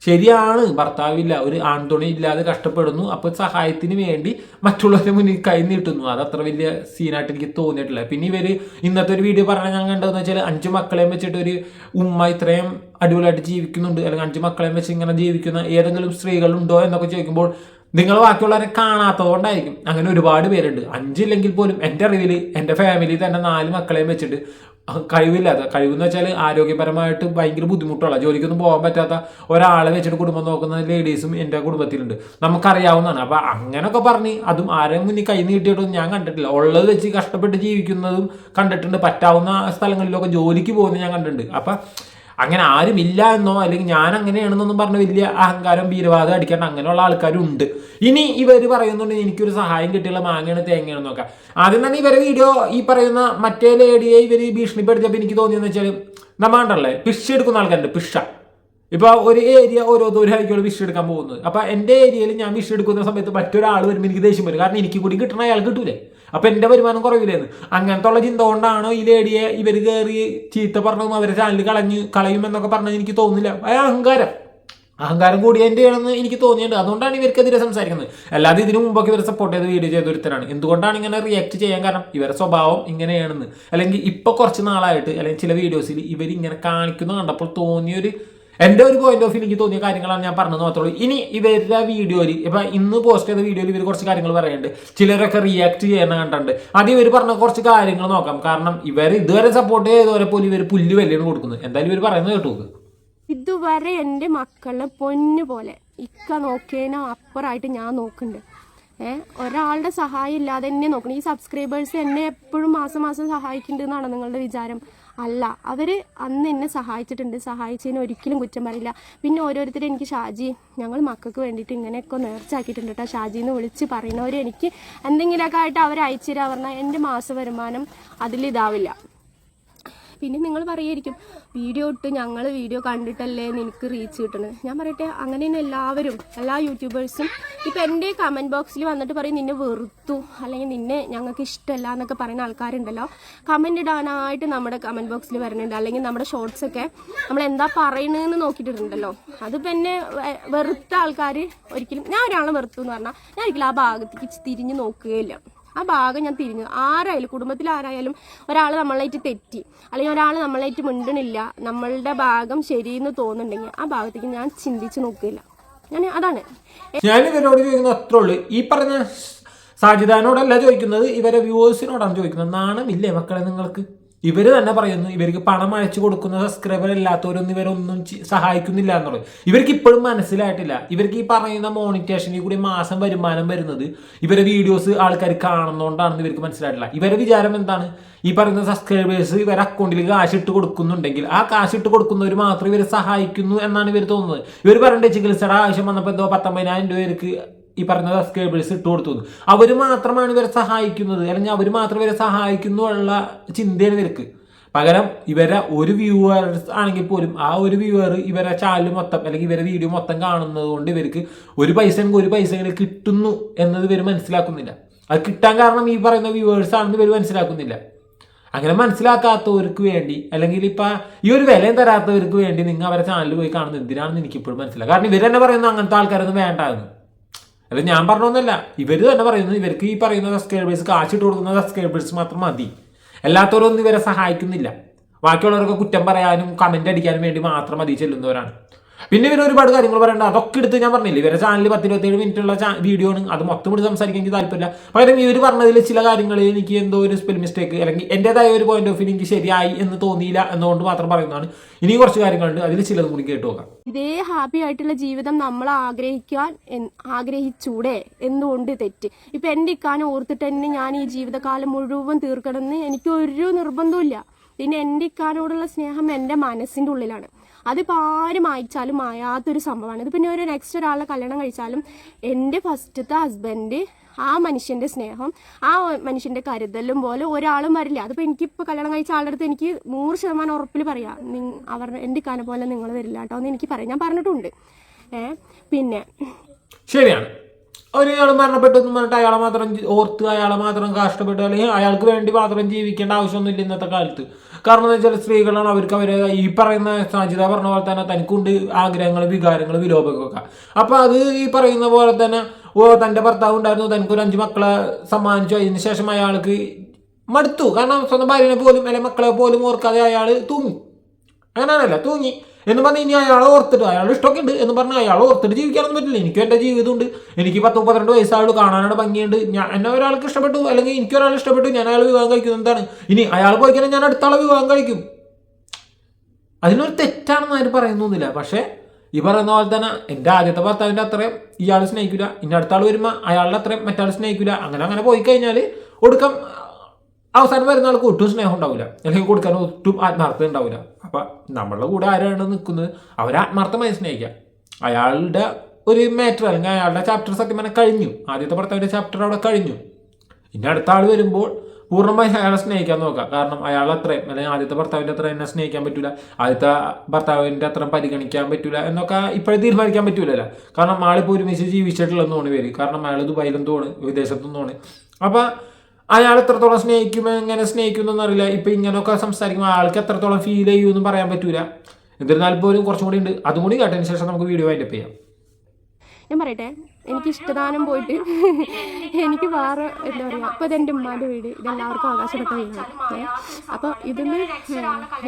ശരിയാണ് ഭർത്താവില്ല ഒരു ആൺതുണി ഇല്ലാതെ കഷ്ടപ്പെടുന്നു അപ്പോൾ സഹായത്തിന് വേണ്ടി മറ്റുള്ളവരെ മുന്നിൽ കൈ നീട്ടുന്നു. അത് അത്ര വലിയ സീനായിട്ട് എനിക്ക് തോന്നിയിട്ടില്ല. പിന്നെ ഇവർ ഇന്നത്തെ ഒരു വീഡിയോ പറഞ്ഞാൽ ഞാൻ കണ്ടതെന്ന് വെച്ചാൽ അഞ്ച് മക്കളെയും വെച്ചിട്ട് ഒരു ഉമ്മ ഇത്രയും അടിപൊളിയായിട്ട് ജീവിക്കുന്നുണ്ട്. അല്ലെങ്കിൽ അഞ്ച് മക്കളെയും വെച്ച് ഇങ്ങനെ ജീവിക്കുന്ന ഏതെങ്കിലും സ്ത്രീകളുണ്ടോ എന്നൊക്കെ ചോദിക്കുമ്പോൾ നിങ്ങൾ ബാക്കിയുള്ളവരെ കാണാത്തതുകൊണ്ടായിരിക്കും. അങ്ങനെ ഒരുപാട് പേരുണ്ട്. അഞ്ചില്ലെങ്കിൽ പോലും എന്റെ അറിവിൽ എന്റെ ഫാമിലി തന്നെ നാല് മക്കളെയും വെച്ചിട്ട് കഴിവില്ലാത്ത കഴിവെന്ന് വെച്ചാൽ ആരോഗ്യപരമായിട്ട് ഭയങ്കര ബുദ്ധിമുട്ടുള്ള ജോലിക്കൊന്നും പോകാൻ പറ്റാത്ത ഒരാളെ വെച്ചിട്ട് കുടുംബം നോക്കുന്ന ലേഡീസും എന്റെ കുടുംബത്തിലുണ്ട്. നമുക്കറിയാവുന്നതാണ്. അപ്പം അങ്ങനെയൊക്കെ പറഞ്ഞ് അതും ആരും മുന്നിൽ കൈ നീട്ടിയിട്ടൊന്നും ഞാൻ കണ്ടിട്ടില്ല. ഉള്ളത് വെച്ച് കഷ്ടപ്പെട്ട് ജീവിക്കുന്നതും കണ്ടിട്ടുണ്ട്. പറ്റാവുന്ന സ്ഥലങ്ങളിലൊക്കെ ജോലിക്ക് പോകുന്നത് ഞാൻ കണ്ടിട്ടുണ്ട്. അപ്പം അങ്ങനെ ആരുമില്ല എന്നോ അല്ലെങ്കിൽ ഞാൻ അങ്ങനെയാണെന്നൊന്നും പറഞ്ഞ വലിയ അഹങ്കാരം വീരവാദം അടിക്കേണ്ട അങ്ങനെയുള്ള ആൾക്കാരുണ്ട്. ഇനി ഇവർ പറയുന്നുണ്ട് എനിക്കൊരു സഹായം കിട്ടിയുള്ള മാങ്ങയാണ് തേങ്ങയാണ് നോക്കാം ആദ്യം തന്നെ ഇവരെ വീഡിയോ ഈ പറയുന്ന മറ്റേ ലേഡിയെ ഇവർ ഭീഷണിപ്പെടുത്തിയപ്പോൾ എനിക്ക് തോന്നിയെന്ന് വെച്ചാൽ നമ്മണ്ടല്ലേ പിഷ എടുക്കുന്ന ആൾക്കാരുണ്ട് പിഷ ഇപ്പൊ ഒരു ഏരിയ ഓരോ ദൂരമായിരിക്കും വിഷ് എടുക്കാൻ പോകുന്നത്. അപ്പൊ എന്റെ ഏരിയയിൽ ഞാൻ വിഷ് എടുക്കുന്ന സമയത്ത് മറ്റൊരാൾ വരുമ്പോൾ എനിക്ക് ദേഷ്യം വരും. കാരണം എനിക്ക് കൂടി കിട്ടണ അയാൾ കിട്ടൂലേ. അപ്പൊ എന്റെ വരുമാനം കുറവില്ലേന്ന്. അങ്ങനത്തെ ഉള്ള ചിന്ത കൊണ്ടാണോ ഈ ലേഡിയെ ഇവർ കയറി ചീത്ത പറഞ്ഞതും അവരെ ചാനൽ കളഞ്ഞ് കളയുമെന്നൊക്കെ പറഞ്ഞത് എനിക്ക് തോന്നുന്നില്ല. അഹങ്കാരം. അഹങ്കാരം കൂടിയതിന്റെ ആണെന്ന് എനിക്ക് തോന്നിയിട്ടുണ്ട്. അതുകൊണ്ടാണ് ഇവർക്കെതിരെ സംസാരിക്കുന്നത്. അല്ലാതെ ഇതിനു മുമ്പൊക്കെ ഇവരെ സപ്പോർട്ട് ചെയ്ത് വീഡിയോ ചെയ്ത ഒരുത്തരാണ്. എന്തുകൊണ്ടാണ് ഇങ്ങനെ റിയാക്ട് ചെയ്യാൻ കാരണം? ഇവരെ സ്വഭാവം ഇങ്ങനെയാണെന്ന്. അല്ലെങ്കിൽ ഇപ്പൊ കുറച്ച് നാളായിട്ട് അല്ലെങ്കിൽ ചില വീഡിയോസിൽ ഇവരിങ്ങനെ കാണിക്കുന്ന കണ്ടപ്പോൾ തോന്നിയൊരു എന്റെ ഒരു പോയിന്റ് ഓഫ് എനിക്ക് തോന്നിയ കാര്യങ്ങളാണ് ഞാൻ പറഞ്ഞത് മാത്രമേ ഇനി ഇവരുടെ വീഡിയോയിൽ ഇപ്പൊ ഇന്ന് പോസ്റ്റ് ചെയ്ത വീഡിയോയിൽ ഇവർ കുറച്ച് കാര്യങ്ങൾ പറയുന്നുണ്ട്. ചിലരൊക്കെ റിയാക്ട് ചെയ്യുന്ന കണ്ടുണ്ട് ആദ്യം ഇവർ പറഞ്ഞ കുറച്ച് കാര്യങ്ങൾ നോക്കാം. കാരണം ഇവർ ഇതുവരെ സപ്പോർട്ട് ചെയ്തവരെ പോലും ഇവർ പുല്ല് വലിയാണ് കൊടുക്കുന്നത്. എന്തായാലും ഇവർ പറയുന്നത് കേട്ടു. ഇതുവരെ എന്റെ മക്കളെ പൊന്നു പോലെ ഇക്ക നോക്കിയതിനോ അപ്പുറമായിട്ട് ഞാൻ നോക്കുന്നുണ്ട്. ഏഹ് ഒരാളുടെ സഹായം ഇല്ലാതെ എന്നെ നോക്കണം. ഈ സബ്സ്ക്രൈബേഴ്സ് എന്നെ എപ്പോഴും മാസം മാസം സഹായിക്കുന്നുണ്ടെന്നാണ് നിങ്ങളുടെ വിചാരം? അല്ല അവർ അന്ന് എന്നെ സഹായിച്ചിട്ടുണ്ട്. സഹായിച്ചതിന് ഒരിക്കലും കുറ്റം പറയില്ല. പിന്നെ ഓരോരുത്തർ എനിക്ക് ഷാജി ഞങ്ങൾ മക്കൾക്ക് വേണ്ടിയിട്ട് ഇങ്ങനെയൊക്കെ നേർച്ചാക്കിയിട്ടുണ്ട് കേട്ടോ. ഷാജി എന്ന് വിളിച്ച് പറയുന്നവർ എനിക്ക് എന്തെങ്കിലുമൊക്കെ ആയിട്ട് അവർ അയച്ചു തരാൻ പറഞ്ഞാൽ എന്റെ മാസ വരുമാനം അതിലിതാവില്ല. പിന്നെ നിങ്ങൾ പറയായിരിക്കും വീഡിയോ ഇട്ട് ഞങ്ങൾ വീഡിയോ കണ്ടിട്ടല്ലേ നിനക്ക് റീച്ച് കിട്ടണത് ഞാൻ പറയട്ടെ അങ്ങനെ തന്നെ എല്ലാവരും എല്ലാ യൂട്യൂബേഴ്സും ഇപ്പം എന്റെ കമന്റ് ബോക്സിൽ വന്നിട്ട് പറയും നിന്നെ വെറുത്തു അല്ലെങ്കിൽ നിന്നെ ഞങ്ങൾക്ക് ഇഷ്ടമല്ല എന്നൊക്കെ പറയുന്ന ആൾക്കാരുണ്ടല്ലോ. കമന്റ് ഇടാനായിട്ട് നമ്മുടെ കമന്റ് ബോക്സിൽ വരുന്നുണ്ട്. അല്ലെങ്കിൽ നമ്മുടെ ഷോർട്സൊക്കെ നമ്മൾ എന്താ പറയണതെന്ന് നോക്കിയിട്ടുണ്ടല്ലോ അതിപ്പോൾ എന്നെ വെറുത്ത ആൾക്കാർ ഒരിക്കലും ഞാൻ ഒരാളെ വെറുത്തു എന്ന് പറഞ്ഞാൽ ഞാൻ ഒരിക്കലും ആ ഭാഗത്തേക്ക് തിരിഞ്ഞ് നോക്കുകയില്ല. ആ ഭാഗം ഞാൻ തിരിഞ്ഞു. ആരായാലും കുടുംബത്തിൽ ആരായാലും ഒരാൾ നമ്മളായിട്ട് തെറ്റി അല്ലെങ്കിൽ ഒരാൾ നമ്മളായിട്ട് മിണ്ടണില്ല നമ്മളുടെ ഭാഗം ശരി എന്ന് തോന്നുന്നുണ്ടെങ്കിൽ ആ ഭാഗത്തേക്ക് ഞാൻ ചിന്തിച്ച് നോക്കില്ല ഞാൻ അതാണ്. ഞാൻ ഇവരോട് ചോദിക്കുന്നത് അത്ര ഉള്ളൂ. ഈ പറഞ്ഞ സാജിദാനോടല്ല ചോദിക്കുന്നത് ഇവരെ വ്യൂവേഴ്സിനോടാണ് ചോദിക്കുന്നത്. നാണമില്ലേ മക്കളെ നിങ്ങൾക്ക്? ഇവർ തന്നെ പറയുന്നു ഇവർക്ക് പണം അയച്ചു കൊടുക്കുന്ന സബ്സ്ക്രൈബർ ഇല്ലാത്തവരൊന്നും ഇവരൊന്നും സഹായിക്കുന്നില്ല എന്നുള്ളത് ഇവർക്ക് ഇപ്പോഴും മനസ്സിലായിട്ടില്ല. ഇവർക്ക് ഈ പറയുന്ന മോണിറ്റേഷനിൽ കൂടി മാസം വരുമാനം വരുന്നത് ഇവരെ വീഡിയോസ് ആൾക്കാർ കാണുന്നതുകൊണ്ടാണെന്ന് ഇവർക്ക് മനസ്സിലായിട്ടില്ല. ഇവരുടെ വിചാരം എന്താണ്? ഈ പറയുന്ന സബ്സ്ക്രൈബേഴ്സ് ഇവരെ അക്കൗണ്ടിൽ കാശ് ഇട്ട് കൊടുക്കുന്നുണ്ടെങ്കിൽ ആ കാശ് ഇട്ട് കൊടുക്കുന്നവർ മാത്രം ഇവരെ സഹായിക്കുന്നു എന്നാണ് ഇവർ തോന്നുന്നത്. ഇവർ പറയേണ്ട ചികിത്സയുടെ ആവശ്യം വന്നപ്പോൾ എന്തോ പത്തൊമ്പതിനായിരം രൂപയ്ക്ക് ഈ പറഞ്ഞ സബ്സ്ക്രൈബേഴ്സ് ഇട്ട് കൊടുത്തു അവർ മാത്രമാണ് ഇവരെ സഹായിക്കുന്നത്. അല്ലെങ്കിൽ അവർ മാത്രം ഇവരെ സഹായിക്കുന്നു ഉള്ള ചിന്തയാണ് ഇവർക്ക്. പകരം ഇവരെ ഒരു വ്യൂവേഴ്സ് ആണെങ്കിൽ പോലും ആ ഒരു വ്യൂവർ ഇവരെ ചാനൽ മൊത്തം അല്ലെങ്കിൽ ഇവരെ വീഡിയോ മൊത്തം കാണുന്നത് കൊണ്ട് ഇവർക്ക് ഒരു പൈസ ഒരു പൈസ ഇങ്ങനെ കിട്ടുന്നു എന്നത് ഇവർ മനസ്സിലാക്കുന്നില്ല. അത് കിട്ടാൻ കാരണം ഈ പറയുന്ന വ്യൂവേഴ്സ് ആണെന്ന് ഇവർ മനസ്സിലാക്കുന്നില്ല. അങ്ങനെ മനസ്സിലാക്കാത്തവർക്ക് വേണ്ടി അല്ലെങ്കിൽ ഇപ്പൊ ഈ ഒരു വിലയും തരാത്തവർക്ക് വേണ്ടി നിങ്ങൾ അവരെ ചാനലിൽ പോയി കാണുന്നത് എന്തിനാണെന്ന് എനിക്ക് ഇപ്പോഴും മനസ്സിലായി. കാരണം ഇവർ തന്നെ പറയുന്നു അങ്ങനത്തെ ആൾക്കാരൊന്നും വേണ്ടായിരുന്നു അല്ല ഞാൻ പറഞ്ഞൊന്നുമല്ല ഇവർ തന്നെ പറയുന്നു ഇവർക്ക് ഈ പറയുന്ന സബ്സ്ക്രൈബേഴ്സ് കാശിട്ട് കൊടുക്കുന്ന സബ്സ്ക്രൈബേഴ്സ് മാത്രം മതി. അല്ലാത്തവരൊന്നും ഇവരെ സഹായിക്കുന്നില്ല. ബാക്കിയുള്ളവരൊക്കെ കുറ്റം പറയാനും കമന്റ് അടിക്കാനും വേണ്ടി മാത്രം മതി ചെല്ലുന്നവരാണ്. പിന്നെ ഇവർ ഒരുപാട് കാര്യങ്ങൾ പറയേണ്ട. അതൊക്കെ എടുത്ത് ഞാൻ പറഞ്ഞില്ല ഇവരെ ചാനലിൽ പത്ത് ഇരുപത്തേഴ് മിനിറ്റ് ഉള്ള വീഡിയോ ആണ്. അത് മൊത്തം കൂടി സംസാരിക്കാൻ എനിക്ക് താല്പര്യമില്ല. പകരം ഇവർ പറഞ്ഞതിൽ ചില കാര്യങ്ങൾ എനിക്ക് എന്തോ ഒരു സ്പെൽ മിസ്റ്റേക്ക് അല്ലെങ്കിൽ എന്റെതായ ഒരു പോയിന്റ് ഓഫ് വ്യൂ എനിക്ക് ശരിയായി എന്ന് തോന്നിയില്ല എന്നുകൊണ്ട് മാത്രം പറയുന്നതാണ്. ഇനി കുറച്ച് കാര്യങ്ങളുണ്ട് അതിൽ ചിലതും കൂടി കേട്ടു നോക്കാം. ഇതേ ഹാപ്പി ആയിട്ടുള്ള ജീവിതം നമ്മൾ ആഗ്രഹിക്കാൻ ആഗ്രഹിച്ചൂടെ എന്തുകൊണ്ട് തെറ്റ്? ഇപ്പൊ എന്റെ ഇക്കാനെ ഓർത്തിട്ട് തന്നെ ഞാൻ ഈ ജീവിതകാലം മുഴുവൻ തീർക്കണമെന്ന് എനിക്ക് ഒരു നിർബന്ധമില്ല പിന്നെ എന്റെ ഇക്കാനോടുള്ള സ്നേഹം എന്റെ മനസ്സിന്റെ ഉള്ളിലാണ്. അതിപ്പോൾ ആരും അയച്ചാലും മായാത്തൊരു സംഭവമാണ്. ഇത് പിന്നെ ഒരു നെക്സ്റ്റ് ഒരാളെ കല്യാണം കഴിച്ചാലും എന്റെ ഫസ്റ്റത്തെ ഹസ്ബൻഡ് ആ മനുഷ്യന്റെ സ്നേഹം ആ മനുഷ്യന്റെ കരുതലും പോലെ ഒരാളും വരില്ല. അതിപ്പോൾ എനിക്കിപ്പോൾ കല്യാണം കഴിച്ച ആളുടെ അടുത്ത് എനിക്ക് നൂറ് ശതമാനം ഉറപ്പിൽ പറയാം. അവർ എന്റെ ഇക്കാനെ പോലെ നിങ്ങൾ വരില്ല കേട്ടോ എന്ന് എനിക്ക് പറയാം. ഞാൻ പറഞ്ഞിട്ടുണ്ട്. ഏ പിന്നെ ശരിയാണ്. ഒരാൾ മരണപ്പെട്ടെന്ന് പറഞ്ഞിട്ട് അയാളെ മാത്രം ഓർത്ത് അയാളെ മാത്രം കഷ്ടപ്പെട്ടു അല്ലെങ്കിൽ അയാൾക്ക് വേണ്ടി മാത്രം ജീവിക്കേണ്ട ആവശ്യമൊന്നുമില്ല ഇന്നത്തെ കാലത്ത്. കാരണം എന്ന് വെച്ചാൽ സ്ത്രീകളാണ് അവർക്ക് അവരെ ഈ പറയുന്ന സാജിത പറഞ്ഞ പോലെ തന്നെ തനിക്കുണ്ട് ആഗ്രഹങ്ങൾ വികാരങ്ങൾ വിലോപങ്ങളൊക്കെ. അപ്പൊ അത് ഈ പറയുന്ന പോലെ തന്നെ ഓ തന്റെ ഭർത്താവ് ഉണ്ടായിരുന്നു തനിക്ക് ഒരു അഞ്ച് മക്കളെ സമ്മാനിച്ചു. അതിന് ശേഷം അയാൾക്ക് മടുത്തു. കാരണം സ്വന്തം ഭാര്യനെ പോലും അല്ലെ മക്കളെ പോലും ഓർക്കാതെ അയാൾ തൂങ്ങി. അങ്ങനെയാണല്ലോ തൂങ്ങി. എന്ന് പറഞ്ഞ് ഇനി അയാളെ ഓർത്തിട്ട് അയാൾ ഇഷ്ടമൊക്കെ ഉണ്ട് എന്ന് പറഞ്ഞാൽ അയാൾ ഓർത്തിട്ട് ജീവിക്കാനൊന്നും പറ്റില്ല. എനിക്കും എന്റെ ജീവിതമുണ്ട്. എനിക്ക് പത്ത് മുപ്പത്തിരണ്ട് വയസ്സായുള്ളൂ കാണാനാണ് ഭംഗിയുണ്ട്. ഞാൻ എന്നെ ഒരാൾക്ക് ഇഷ്ടപ്പെട്ടു അല്ലെങ്കിൽ എനിക്ക് ഒരാൾ ഇഷ്ടപ്പെട്ടു ഞാൻ അയാൾ വിവാഹം കഴിക്കുന്നത് എന്താണ്? ഇനി അയാൾ പോയി കഴിഞ്ഞാൽ ഞാൻ അടുത്ത ആളെ വിവാഹം കഴിക്കും. അതിനൊരു തെറ്റാണെന്ന് ആരും പറയുന്നൊന്നുമില്ല പക്ഷേ ഈ പറയുന്ന പോലെ തന്നെ എന്റെ ആദ്യത്തെ ഭർത്താവിന്റെ അത്രയും ഇയാൾ സ്നേഹിക്കില്ല ഇനി അടുത്ത ആൾ വരുമ്പോൾ അയാളുടെ അത്രയും മറ്റാൾ സ്നേഹിക്കില്ല അങ്ങനെ അങ്ങനെ പോയി കഴിഞ്ഞാൽ ഒടുക്കം അവസാനം വരുന്ന ആൾക്ക് ഒട്ടും സ്നേഹം ഉണ്ടാവില്ല. അല്ലെങ്കിൽ കൊടുക്കാൻ ഒട്ടും ആത്മാർത്ഥത ഉണ്ടാവില്ല. അപ്പം നമ്മളുടെ കൂടെ ആരാണ് നിൽക്കുന്നത് അവർ ആത്മാർത്ഥമായി സ്നേഹിക്കുക. അയാളുടെ ഒരു മാറ്റർ അല്ലെങ്കിൽ അയാളുടെ ചാപ്റ്റർ സത്യം പറഞ്ഞാൽ കഴിഞ്ഞു. ആദ്യത്തെ ഭർത്താവിന്റെ ചാപ്റ്റർ അവിടെ കഴിഞ്ഞു. ഇനി അടുത്ത ആൾ വരുമ്പോൾ പൂർണമായി അയാളെ സ്നേഹിക്കാൻ നോക്കുക. കാരണം അയാൾ അത്രയും അല്ലെങ്കിൽ ആദ്യത്തെ ഭർത്താവിന്റെ അത്ര എന്നെ സ്നേഹിക്കാൻ പറ്റില്ല ആദ്യത്തെ ഭർത്താവിന്റെ അത്ര പരിഗണിക്കാൻ പറ്റില്ല എന്നൊക്കെ ഇപ്പോഴും തീരുമാനിക്കാൻ പറ്റില്ലല്ലോ കാരണം ആളിപ്പോൾ ഒരുമിച്ച് ജീവിച്ചിട്ടുള്ളതെന്ന് തോന്നി പേര് കാരണം അയാൾ ദുബായിലും തോണ് വിദേശത്തും തോണ് അപ്പം അയാൾ എത്രത്തോളം സ്നേഹിക്കുമ്പോൾ എങ്ങനെ സ്നേഹിക്കുന്നൊന്നും അറിയില്ല. ഇപ്പം ഇങ്ങനെയൊക്കെ സംസാരിക്കുമ്പോൾ ആൾക്ക് എത്രത്തോളം ഫീൽ ചെയ്യുമെന്നും പറയാൻ പറ്റൂല. എന്നിരുന്നാൽ പോലും കുറച്ചും കൂടി ഉണ്ട്. അതും കൂടി കേട്ടതിന് ശേഷം നമുക്ക് വീഡിയോ വൈൻഡപ്പ് ചെയ്യാം. ഞാൻ പറയട്ടെ? എനിക്ക് ഇഷ്ടദാനം പോയിട്ട് എനിക്ക് വേറെ എന്താ പറയുക അപ്പോൾ ഇതെന്റെ ഉമ്മാന്റെ വീട്. ഇതെല്ലാവർക്കും അവകാശപ്പെട്ട വീടാണ്. അപ്പോൾ ഇതിൽ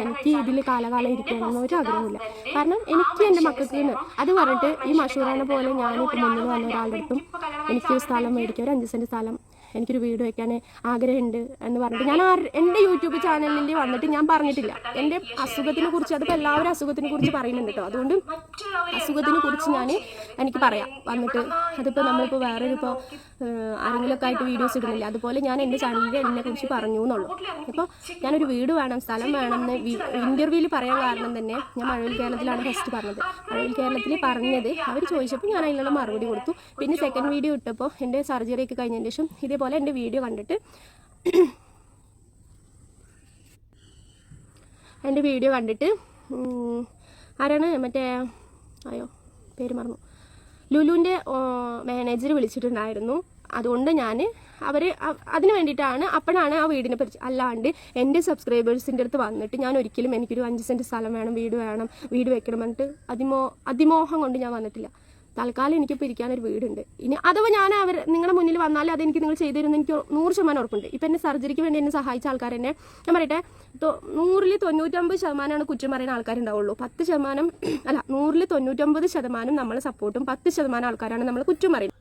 എനിക്ക് ഇതിൽ കാലകാലം ഇരിക്കണമെന്ന് ഒരു ആഗ്രഹമില്ല കാരണം എനിക്ക് എന്റെ മക്കൾക്ക് അത് പറഞ്ഞിട്ട് ഈ മഷൂറാനെ പോലെ ഞാനിപ്പോൾ മുന്നിൽ വന്ന ഒരാളുടെ അടുത്തും എനിക്ക് സ്ഥലം മേടിക്കുക ഒരു അഞ്ച് സെന്റ് സ്ഥലം എനിക്കൊരു വീട് വെക്കാൻ ആഗ്രഹമുണ്ട് എന്ന് പറഞ്ഞിട്ട് ഞാൻ എന്റെ യൂട്യൂബ് ചാനലിൽ വന്നിട്ട് ഞാൻ പറഞ്ഞിട്ടില്ല. എന്റെ അസുഖത്തിനെ കുറിച്ച് അതിപ്പോൾ എല്ലാവരും അസുഖത്തിനെ കുറിച്ച് പറയുന്നുണ്ട് കേട്ടോ. അതുകൊണ്ട് അസുഖത്തിനെ കുറിച്ച് ഞാൻ എനിക്ക് പറയാം. വന്നിട്ട് അതിപ്പോൾ നമ്മളിപ്പോൾ വേറൊരു ഇപ്പോൾ ആരെങ്കിലുമൊക്കെ ആയിട്ട് വീഡിയോസ് ഇടുന്നില്ല അതുപോലെ ഞാൻ എന്റെ ചാനലിൽ എന്നെ കുറിച്ച് പറഞ്ഞു എന്നുള്ളൂ. ഇപ്പോൾ ഞാനൊരു വീട് വേണം സ്ഥലം വേണം എന്ന് ഇന്റർവ്യൂവിൽ പറയാൻ കാരണം തന്നെ ഞാൻ മഴവിൽ കേരളത്തിലാണ് ഫസ്റ്റ് പറഞ്ഞത്. മഴവിൽ കേരളത്തിൽ പറഞ്ഞത് അവർ ചോദിച്ചപ്പോൾ ഞാൻ അതിനുള്ള മറുപടി കൊടുത്തു. പിന്നെ സെക്കൻഡ് വീഡിയോ ഇട്ടപ്പോൾ എന്റെ സർജറി ഒക്കെ കഴിഞ്ഞതിന് ശേഷം ഇതേപോലെ എന്റെ വീഡിയോ കണ്ടിട്ട് എന്റെ വീഡിയോ കണ്ടിട്ട് ആരാണ് മറ്റേ അയ്യോ പേര് മറന്നു. ലുലുവിന്റെ മാനേജർ വിളിച്ചിട്ടുണ്ടായിരുന്നു. അതുകൊണ്ട് ഞാൻ അവർ അതിന് വേണ്ടിയിട്ടാണ് അപ്പോഴാണ് ആ വീടിനെ പറ്റി അല്ലാണ്ട് എന്റെ സബ്സ്ക്രൈബേഴ്സിന്റെ അടുത്ത് വന്നിട്ട് ഞാൻ ഒരിക്കലും എനിക്കൊരു അഞ്ച് സെന്റ് സ്ഥലം വേണം വീട് വേണം വീട് വെക്കണം എന്നിട്ട് അതിമോ അതിമോഹം കൊണ്ട് ഞാൻ വന്നിട്ടില്ല. തൽക്കാലം എനിക്കിപ്പോൾ ഇരിക്കാനൊരു വീടുണ്ട്. ഇനി അഥവാ ഞാൻ അവർ നിങ്ങളുടെ മുന്നിൽ വന്നാലും അതെനിക്ക് നിങ്ങൾ ചെയ്തു തരുമെന്ന് എനിക്ക് നൂറ് ശതമാനം ഉറപ്പുണ്ട്. ഇപ്പം എന്നെ സർജറിക്ക് വേണ്ടി എന്നെ സഹായിച്ച ആൾക്കാർ എന്നെ ഞാൻ പറയട്ടെ നൂറിൽ തൊണ്ണൂറ്റമ്പത് ശതമാനമാണ് കുറ്റം പറയുന്ന ആൾക്കാരുണ്ടാവുള്ളൂ. പത്ത് ശതമാനം അല്ല നൂറിൽ തൊണ്ണൂറ്റമ്പത് ശതമാനം നമ്മളെ സപ്പോർട്ടും പത്ത് ശതമാനം ആൾക്കാരാണ് നമ്മൾ കുറ്റം പറയുന്നത്.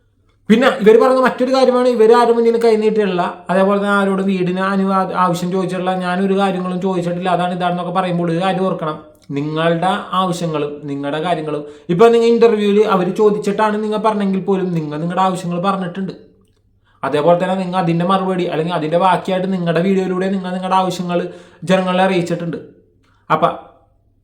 പിന്നെ ഇവർ പറഞ്ഞ മറ്റൊരു കാര്യമാണ് ഇവർ ആരും മുന്നിൽ കൈനീട്ടില്ല അതേപോലെ തന്നെ ആരോട് വീടിന് അനുവാ ആവശ്യം ചോദിച്ചിട്ടില്ല ഞാനൊരു കാര്യങ്ങളും ചോദിച്ചിട്ടില്ല. അതാണ് ഇതാണെന്നൊക്കെ പറയുമ്പോൾ ഒരു കാര്യം ഓർക്കണം. നിങ്ങളുടെ ആവശ്യങ്ങളും നിങ്ങളുടെ കാര്യങ്ങളും. ഇപ്പൊ നിങ്ങൾ ഇന്റർവ്യൂവിൽ അവർ ചോദിച്ചിട്ടാണ് നിങ്ങൾ പറഞ്ഞെങ്കിൽ പോലും നിങ്ങൾ നിങ്ങളുടെ ആവശ്യങ്ങൾ പറഞ്ഞിട്ടുണ്ട്. അതേപോലെ തന്നെ നിങ്ങൾ അതിന്റെ മറുപടി അല്ലെങ്കിൽ അതിന്റെ ബാക്കിയായിട്ട് നിങ്ങളുടെ വീഡിയോയിലൂടെ നിങ്ങൾ നിങ്ങളുടെ ആവശ്യങ്ങൾ ജനങ്ങളെ അറിയിച്ചിട്ടുണ്ട്. അപ്പം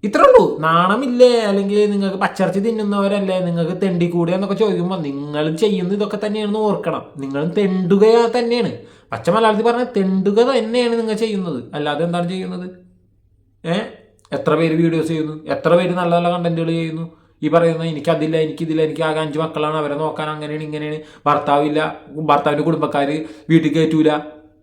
ഇത്രേ ഉള്ളൂ നാണമില്ലേ? അല്ലെങ്കിൽ നിങ്ങൾക്ക് പച്ചറച്ചി തിന്നുന്നവരല്ലേ? നിങ്ങൾക്ക് തെണ്ടി കൂടുക എന്നൊക്കെ ചോദിക്കുമ്പോൾ നിങ്ങൾ ചെയ്യുന്ന ഇതൊക്കെ തന്നെയാണെന്ന് ഓർക്കണം. നിങ്ങൾ തെണ്ടുക തന്നെയാണ്. പച്ച മലയാളത്തിൽ പറഞ്ഞാൽ തെണ്ടുക തന്നെയാണ് നിങ്ങൾ ചെയ്യുന്നത്. അല്ലാതെ എന്താണ് ചെയ്യുന്നത്? ഏ? എത്ര പേര് വീഡിയോസ് ചെയ്യുന്നു? എത്ര പേര് നല്ല നല്ല കണ്ടന്റുകൾ ചെയ്യുന്നു? ഈ പറയുന്ന എനിക്കതില്ല എനിക്കിതില്ല എനിക്ക് ആകെ അഞ്ച് മക്കളാണ് അവരെ നോക്കാൻ അങ്ങനെയാണ് ഇങ്ങനെയാണ്. ഭർത്താവില്ല ഭർത്താവിന്റെ കുടുംബക്കാർ വീട്ടിൽ കയറ്റൂല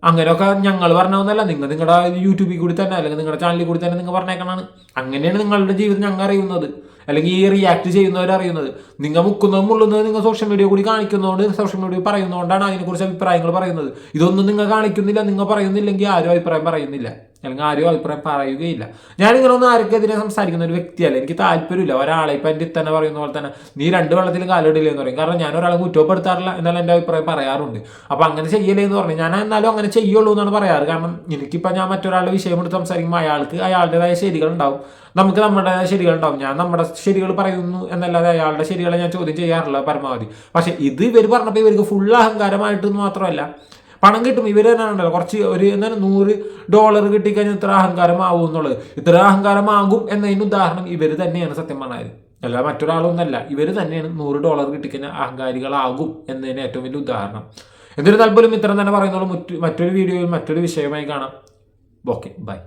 അങ്ങനെയൊക്കെ ഞങ്ങൾ പറഞ്ഞതൊന്നല്ല നിങ്ങൾ നിങ്ങളുടെ യൂട്യൂബിൽ കൂടി തന്നെ അല്ലെങ്കിൽ നിങ്ങളുടെ ചാനലിൽ കൂടി തന്നെ നിങ്ങൾ പറഞ്ഞേക്കണാണ് അങ്ങനെയാണ് നിങ്ങളുടെ ജീവിതം ഞങ്ങൾ അറിയുന്നത്. അല്ലെങ്കിൽ ഈ റിയാക്ട് ചെയ്യുന്നവർ അറിയുന്നത്. നിങ്ങൾ മുക്കുന്നതും മുള്ളുന്നത് നിങ്ങൾ സോഷ്യൽ മീഡിയ കൂടി കാണിക്കുന്നതുകൊണ്ട് സോഷ്യൽ മീഡിയ പറയുന്നതുകൊണ്ടാണ് അതിനെക്കുറിച്ച് അഭിപ്രായങ്ങൾ പറയുന്നത്. ഇതൊന്നും നിങ്ങൾ കാണിക്കുന്നില്ല നിങ്ങൾ പറയുന്നില്ലെങ്കിൽ ആരും അഭിപ്രായം പറയുന്നില്ല. അല്ലെങ്കിൽ ആരും അഭിപ്രായം പറയുകയില്ല. ഞാൻ ഇങ്ങനെ ഒന്നും ആർക്കെതിരെ സംസാരിക്കുന്ന ഒരു വ്യക്തിയല്ല. എനിക്ക് താല്പര്യമില്ല. ഒരാളെ ഇപ്പം എന്റെ തന്നെ പറയുന്ന പോലെ തന്നെ നീ രണ്ട് വെള്ളത്തിൽ കാലിടില്ല എന്ന് പറയും. കാരണം ഞാൻ ഒരാളെ കുറ്റപ്പെടുത്താറില്ല എന്നാൽ എന്റെ അഭിപ്രായം പറയാറുണ്ട്. അപ്പം അങ്ങനെ ചെയ്യലേ എന്ന് പറഞ്ഞു. ഞാൻ എന്നാലും അങ്ങനെ ചെയ്യുള്ളൂ എന്നാണ് പറയാറ്. കാരണം എനിക്കിപ്പോൾ ഞാൻ മറ്റൊരാളുടെ വിഷയം എടുത്ത് സംസാരിക്കുമ്പോൾ അയാൾക്ക് അയാളുടേതായ ശരികളുണ്ടാവും. നമുക്ക് നമ്മുടെ ശരികൾ ഉണ്ടാവും ഞാൻ നമ്മുടെ ശരികൾ പറയുന്നു എന്നല്ലാതെ അയാളുടെ ശരികളെ ഞാൻ ചോദ്യം ചെയ്യാറില്ല പരമാവധി. പക്ഷേ ഇത് ഇവർ പറഞ്ഞപ്പോൾ ഇവർക്ക് ഫുൾ അഹങ്കാരമായിട്ട് മാത്രമല്ല. പണം കിട്ടും ഇവർ തന്നെ ഉണ്ടല്ലോ. കുറച്ച് ഒരു എന്താണ് നൂറ് ഡോളർ കിട്ടിക്കഴിഞ്ഞാൽ ഇത്ര അഹങ്കാരമാവും എന്നുള്ളത്. ഇത്ര അഹങ്കാരമാകും എന്നതിന് ഉദാഹരണം ഇവർ തന്നെയാണ് സത്യം പറഞ്ഞത് അല്ല മറ്റൊരാളൊന്നല്ല ഇവർ തന്നെയാണ് നൂറ് ഡോളർ കിട്ടിക്കഴിഞ്ഞാൽ അഹങ്കാരികളാകും എന്നതിന് ഏറ്റവും വലിയ ഉദാഹരണം. എന്നിരുന്നാൽ പോലും ഇത്തരം തന്നെ പറയുന്നുള്ളൂ. മറ്റൊരു വീഡിയോയിൽ മറ്റൊരു വിഷയമായി കാണാം. Okay bye